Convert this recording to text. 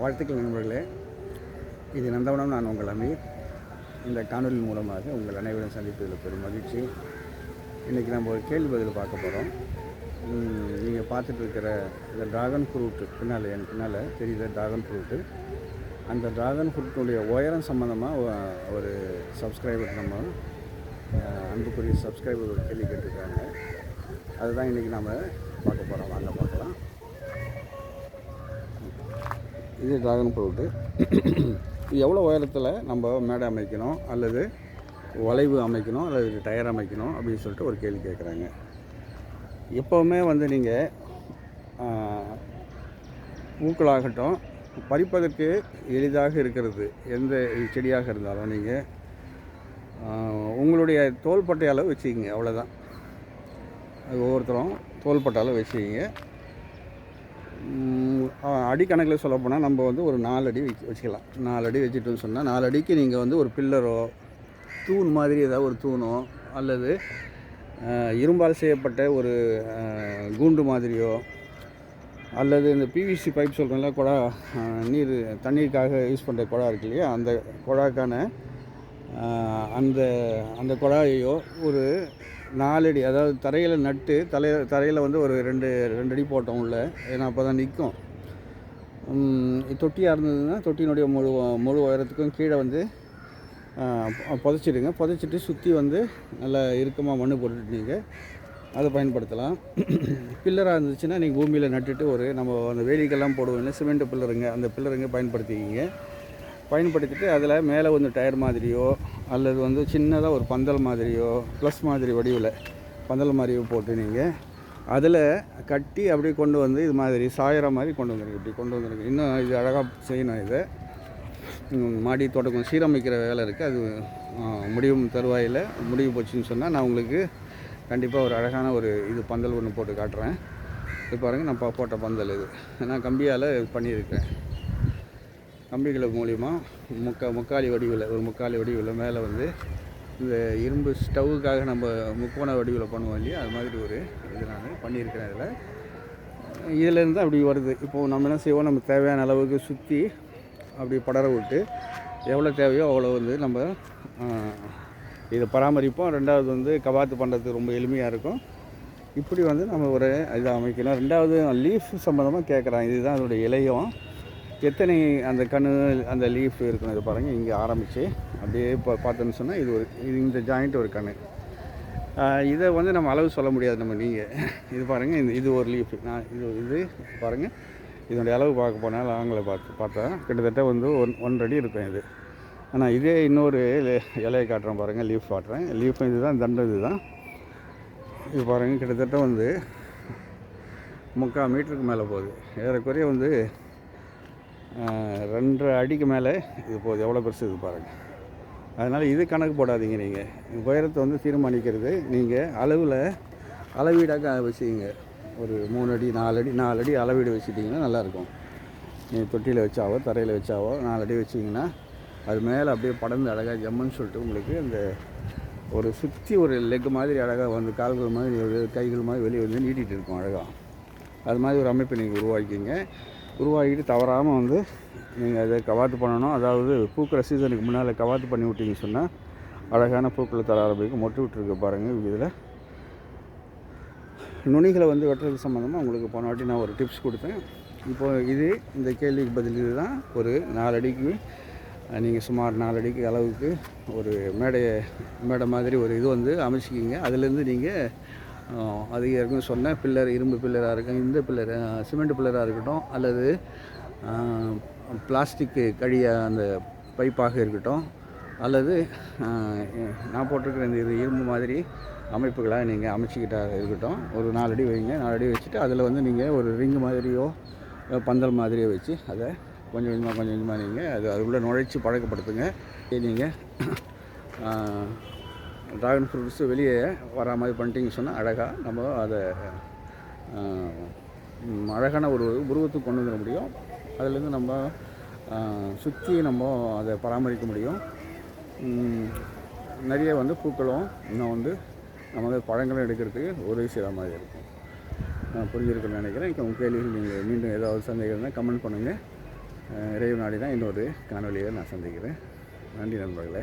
வாழ்த்துக்கள் நண்பர்களே. இது நந்தவனம் நான் உங்கள் அமீர். இந்த காணொலி மூலமாக உங்கள் அனைவரும் சந்திப்பதில் பெரும் மகிழ்ச்சி. இன்றைக்கி நம்ம ஒரு கேள்வி பதில் பார்க்க போகிறோம் நீங்கள் பார்த்துட்டு இருக்கிற இந்த ட்ராகன் ஃப்ரூட்டு பின்னால் என் பின்னால் தெரியுது ட்ராகன் ஃப்ரூட்டு அந்த ட்ராகன் ஃப்ரூட்டுடைய உயரம் சம்மந்தமாக ஒரு சப்ஸ்கிரைபர் நம்ம அன்புக்குரிய சப்ஸ்கிரைபர் ஒரு கேள்வி கேட்டிருக்காங்க. அதுதான் இன்றைக்கி நாம் பார்க்க போகிறோம் வாங்க இது ட்ராகன் ஃப்ரூட்டு எவ்வளோ உயரத்தில் நம்ம மேடை அமைக்கணும் அல்லது வளைவு அமைக்கணும் அல்லது டயர் அமைக்கணும் அப்படின்னு சொல்லிட்டு ஒரு கேள்வி கேட்குறாங்க எப்போவுமே வந்து நீங்கள் பூக்களாகட்டும் பறிப்பதற்கு எளிதாக இருக்கிறது எந்த செடியாக இருந்தாலும் நீங்கள் உங்களுடைய தோள்பட்டை அளவு வச்சுக்கிங்க அவ்வளோதான் அது ஒவ்வொருத்தரும் தோள்பட்டை அளவு வச்சுக்கிங்க. அடிக்கணக்கில் சொல்ல போனால் நம்ம வந்து ஒரு நாலு அடி வச்சு வச்சுக்கலாம். நாலு அடி வச்சுட்டோம்னு சொன்னால் நாலு அடிக்கு நீங்கள் வந்து ஒரு பில்லரோ தூண் மாதிரி ஏதாவது ஒரு தூணோ அல்லது இரும்பால் செய்யப்பட்ட ஒரு கூண்டு மாதிரியோ அல்லது இந்த பிவிசி பைப் சொல்கிறோம்ல குழா நீர் தண்ணீருக்காக யூஸ் பண்ணுற குழா இருக்கு இல்லையா? அந்த குழாக்கான அந்த அந்த குழாயையோ ஒரு நாலடி அதாவது தரையில் நட்டு தலை தரையில் வந்து ஒரு ரெண்டு ரெண்டு அடி போட்டோம் உள்ள. ஏன்னா அப்போ தான் நிற்கும் தொட்டியாக இருந்ததுன்னா தொட்டியினுடைய முழு முழு உயரத்துக்கும் கீழே வந்து புதைச்சிடுங்க. புதைச்சிட்டு சுற்றி வந்து நல்லா இறுக்கமாக மண்ணு போட்டுட்டு நீங்கள் அதை பயன்படுத்தலாம். பில்லராக இருந்துச்சுன்னா நீங்கள் பூமியில் நட்டுட்டு ஒரு நம்ம அந்த வேலிக்கெல்லாம் போடுவோம் சிமெண்ட் பில்லருங்க. அந்த பில்லருங்க பயன்படுத்திக்கிங்க. பயன்படுத்திட்டு அதில் மேலே வந்து டயர் மாதிரியோ அல்லது வந்து சின்னதாக ஒரு பந்தல் மாதிரியோ ப்ளஸ் மாதிரி வடிவில் பந்தல் மாதிரியோ போட்டு நீங்கள் அதில் கட்டி அப்படியே கொண்டு வந்து இது மாதிரி சாயிற மாதிரி கொண்டு வந்துருக்கு இப்படி கொண்டு வந்துருக்கு இன்னும் இது அழகாக செய்யணும் இதை. மாடி தோட்டம் சீரமைக்கிற வேலை இருக்குது அது முடியும் தருவாயில் முடிவு போச்சுன்னு சொன்னால் நான் உங்களுக்கு கண்டிப்பாக ஒரு அழகான ஒரு இது பந்தல் ஒன்று போட்டு காட்டுறேன். இது பாருங்கள் நான் போட்ட பந்தல் இது. நான் கம்பியால் பண்ணியிருக்கேன். கம்பிகள் மூலிமா முக்கா முக்காலி வடிவில் ஒரு முக்காலி வடிவில் மேலே வந்து இந்த இரும்பு ஸ்டவ்வுக்காக நம்ம முக்கோண வடிவில் பண்ணுவோம் இல்லையா? அது மாதிரி ஒரு இது நான் பண்ணியிருக்கிறேன் இதில். இதிலேருந்து அப்படி வருது. இப்போது நம்ம என்ன செய்வோம்? நம்ம தேவையான அளவுக்கு சுற்றி அப்படி படர விட்டு எவ்வளோ தேவையோ அவ்வளோ வந்து நம்ம இதை பராமரிப்போம். ரெண்டாவது வந்து கபாத்து பண்ணுறதுக்கு ரொம்ப எளிமையாக இருக்கும். இப்படி வந்து நம்ம ஒரு இதை அமைக்கணும் ரெண்டாவது லீஃப் சம்மந்தமாக கேட்குறான். இதுதான் அதோடைய இலையும். எத்தனை அந்த கணு அந்த லீஃப் இருக்கணும் இது பாருங்கள் இங்கே ஆரம்பித்து அப்படியே இப்போ பார்த்தோன்னு சொன்னால் இது ஒரு இது இந்த ஜாயிண்ட் ஒரு கணு இதை வந்து நம்ம அளவு சொல்ல முடியாது நம்ம நீங்கள் இது பாருங்கள் இந்த இது ஒரு லீஃப் நான் இது இது பாருங்கள் இதனுடைய அளவு பார்க்க போனால் ஆங்கில பார்த்து பார்த்தா கிட்டத்தட்ட வந்து ஒன் ஒன்றடி இருக்கும் இது. ஆனால் இதே இன்னொரு இலையை காட்டுறேன் பாருங்கள் லீஃப் காட்டுறேன். லீஃப் இது தான் தண்டு இது தான் இது பாருங்கள் கிட்டத்தட்ட வந்து முக்கால் மீட்டருக்கு மேலே போகுது. ஏறக்குறைய வந்து ரெண்டரை அடிக்கு மேலே இது போகுது. எவ்வளோ பெருசு இது பாருங்கள் அதனால் இது கணக்கு போடாதீங்க நீங்கள் உயரத்தை வந்து தீர்மானிக்கிறது. நீங்கள் அளவில் அளவீடாக வச்சுக்கிங்க. ஒரு மூணு அடி நாலு அடி நாலு அடி அளவீடு வச்சுட்டிங்கன்னா நல்லாயிருக்கும் நீங்கள் தொட்டியில் வச்சாவோ தரையில் வச்சாவோ நாலு அடி வச்சிங்கன்னா அது மேலே அப்படியே படர்ந்து அழகாக ஜம்முன்னு சொல்லிட்டு உங்களுக்கு அந்த ஒரு சுற்றி ஒரு லெக் மாதிரி அழகாக வந்து கால்கள் மாதிரி கைகள் மாதிரி வெளியே வந்து நீட்டிகிட்டு இருக்கும் அழகாக அது மாதிரி ஒரு அமைப்பை நீங்கள் உருவாக்கிங்க உருவாகிட்டு தவறாமல் வந்து நீங்கள் அதை கவாத்து பண்ணணும். அதாவது பூக்கிற சீசனுக்கு முன்னால் கவாத்து பண்ணி விட்டீங்க சொன்னால் அழகான பூக்களை தர ஆரம்பிக்கும் மொட்டு விட்டுருக்கு பாருங்கள் இதில் நுனிகளை வந்து வெட்டுறது சம்மந்தமாக உங்களுக்கு போன வாட்டி நான் ஒரு டிப்ஸ் கொடுத்தேன். இப்போது இது இந்த கேள்விக்கு பதில் இதுதான். ஒரு நாலடிக்கு நீங்கள் சுமார் நாலடிக்கு அளவுக்கு ஒரு மேடையை மேடை மாதிரி ஒரு இது வந்து அமைச்சிக்கிங்க. அதுலேருந்து நீங்கள் அது ஏற்கனவே சொன்னேன். பில்லர் இரும்பு பில்லராக இருக்கும் இந்த பில்லர் சிமெண்ட் பில்லராக இருக்கட்டும் அல்லது பிளாஸ்டிக்கு கழிய அந்த பைப்பாக இருக்கட்டும் அல்லது நான் போட்டிருக்கிற இந்த இது இரும்பு மாதிரி அமைப்புகளாக நீங்கள் அமைச்சிக்கிட்டா இருக்கட்டும். ஒரு நாலடி வைங்க. நாலடி வச்சுட்டு அதில் வந்து நீங்கள் ஒரு ரிங்கு மாதிரியோ பந்தல் மாதிரியோ வச்சு அதை கொஞ்சம் கொஞ்சமாக கொஞ்சம் கொஞ்சமாக நீங்கள் அது அதுக்குள்ளே நுழைச்சி பழக்கப்படுத்துங்க. நீங்கள் ட்ராகன் ஃப்ரூட்ஸு வெளியே வரா மாதிரி பண்ணிட்டீங்கன்னு சொன்னால் அழகாக நம்ம அதை அழகான ஒரு உருவத்துக்கு கொண்டு வந்துட முடியும். அதுலேருந்து நம்ம சுற்றி நம்ம அதை பராமரிக்க முடியும். நிறைய வந்து பூக்களும் இன்னும் வந்து நமக்கு பழங்களும் எடுக்கிறதுக்கு உதவி செய்கிற மாதிரி இருக்கும். நான் புரிஞ்சிருக்குன்னு நினைக்கிறேன். உங்கள் கேள்விகள் நீங்கள் மீண்டும் ஏதாவது சந்தேகம்னா கமெண்ட் பண்ணுங்கள் இறைவு நாடி தான் இன்னொரு காணொலியை நான் சந்திக்கிறேன். நன்றி நண்பர்களே.